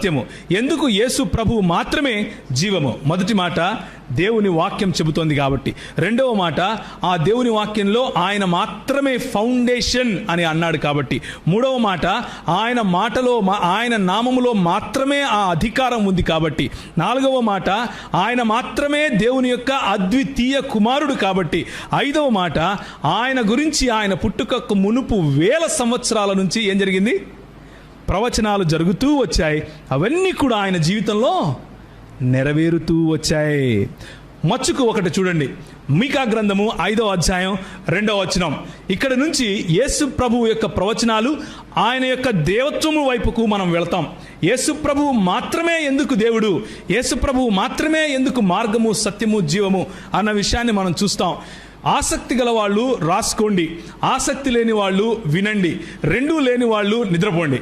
సత్యము. ఎందుకు యేసు ప్రభువు మాత్రమే జీవము? మొదటి మాట దేవుని వాక్యం చెబుతోంది కాబట్టి. రెండవ మాట ఆ దేవుని వాక్యంలో ఆయన మాత్రమే ఫౌండేషన్ అని అన్నాడు కాబట్టి. మూడవ మాట ఆయన మాటలో మా- ఆయన నామములో మాత్రమే ఆ అధికారం ఉంది కాబట్టి. నాలుగవ మాట ఆయన మాత్రమే దేవుని యొక్క అద్వితీయ కుమారుడు కాబట్టి. ఐదవ మాట ఆయన గురించి ఆయన పుట్టుకకు మునుపు వేల సంవత్సరాల నుంచి ఏం జరిగింది? ప్రవచనాలు జరుగుతూ వచ్చాయి. అవన్నీ కూడా ఆయన జీవితంలో నెరవేరుతూ వచ్చాయి. మచ్చుకు ఒకటి చూడండి. మీకా గ్రంథము ఐదో అధ్యాయం రెండవ వచనం. ఇక్కడ నుంచి యేసు ప్రభువు యొక్క ప్రవచనాలు ఆయన యొక్క దేవత్వము వైపుకు మనం వెళతాం. యేసు ప్రభువు మాత్రమే ఎందుకు దేవుడు? యేసు ప్రభువు మాత్రమే ఎందుకు మార్గము సత్యము జీవము అన్న విషయాన్ని మనం చూస్తాం. ఆసక్తి గల వాళ్ళు రాసుకోండి. ఆసక్తి లేని వాళ్ళు వినండి. రెండూ లేని వాళ్ళు నిద్రపోండి.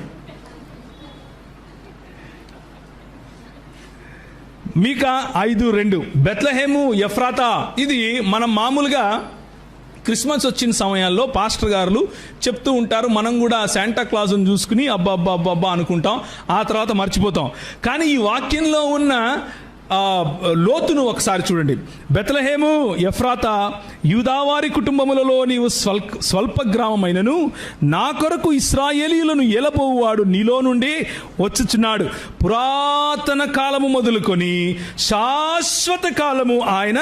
మీక ఐదు రెండు. బెత్లహేము ఎఫ్రాతా. ఇది మనం మామూలుగా క్రిస్మస్ వచ్చిన సమయాల్లో పాస్టర్ గారులు చెప్తూ ఉంటారు. మనం కూడా శాంటా క్లాజ్ని చూసుకుని అబ్బా అబ్బా అబ్బా అబ్బా అనుకుంటాం. ఆ తర్వాత మర్చిపోతాం. కానీ ఈ వాక్యంలో ఉన్న లోతును ఒకసారి చూడండి. బెతలహేము ఎఫ్రాత యూదావారి కుటుంబములలో నీవు స్వల్ స్వల్ప గ్రామమైనను నా కొరకు ఇస్రాయేలీలను ఏలబోవాడు నీలో నుండి వచ్చుచున్నాడు. పురాతన కాలము మొదలుకొని శాశ్వత కాలము ఆయన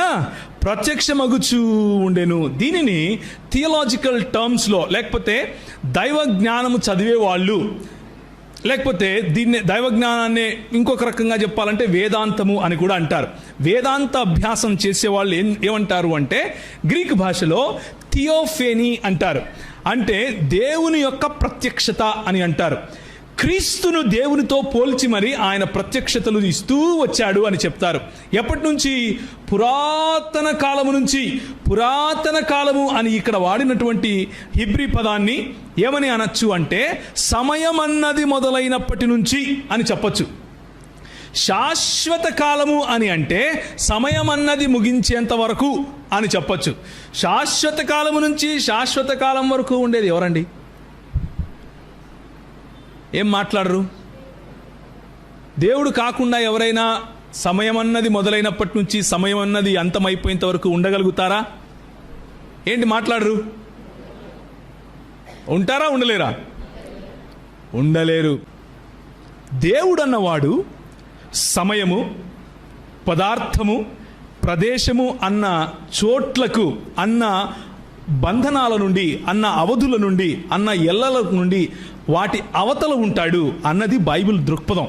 ప్రత్యక్షమగుచూ ఉండెను. దీనిని థియలాజికల్ టర్మ్స్లో లేకపోతే దైవ జ్ఞానము చదివే వాళ్ళు లేకపోతే దీన్ని దైవ జ్ఞానాన్ని ఇంకొక రకంగా చెప్పాలంటే వేదాంతము అని కూడా అంటారు. వేదాంత అభ్యాసం చేసే వాళ్ళు ఏం ఏమంటారు అంటే గ్రీక్ భాషలో థియోఫేనీ అంటారు. అంటే దేవుని యొక్క ప్రత్యక్షత అని అంటారు. క్రీస్తును దేవునితో పోల్చి మరి ఆయన ప్రత్యక్షతలు ఇస్తూ వచ్చాడు అని చెప్తారు. ఎప్పటి నుంచి? పురాతన కాలము నుంచి. పురాతన కాలము అని ఇక్కడ వాడినటువంటి హిబ్రి పదాన్ని ఏమని అనొచ్చు అంటే సమయం అన్నది మొదలైనప్పటి నుంచి అని చెప్పచ్చు. శాశ్వత కాలము అని అంటే సమయం అన్నది ముగించేంత వరకు అని చెప్పచ్చు. శాశ్వత కాలము నుంచి శాశ్వత కాలం వరకు ఉండేది ఎవరండి? ఏం మాట్లాడరు? దేవుడు కాకుండా ఎవరైనా సమయం అన్నది మొదలైనప్పటి నుంచి సమయం అన్నది అంతమైపోయేంత వరకు ఉండగలుగుతారా? ఏంటి మాట్లాడరు? ఉంటారా ఉండలేరా? ఉండలేరు. దేవుడు అన్నవాడు సమయము పదార్థము ప్రదేశము అన్న చోట్లకు అన్న బంధనాల నుండి అన్న అవధుల నుండి అన్న ఎల్లల నుండి వాటి అవతల ఉంటాడు అన్నది బైబిల్ దృక్పథం.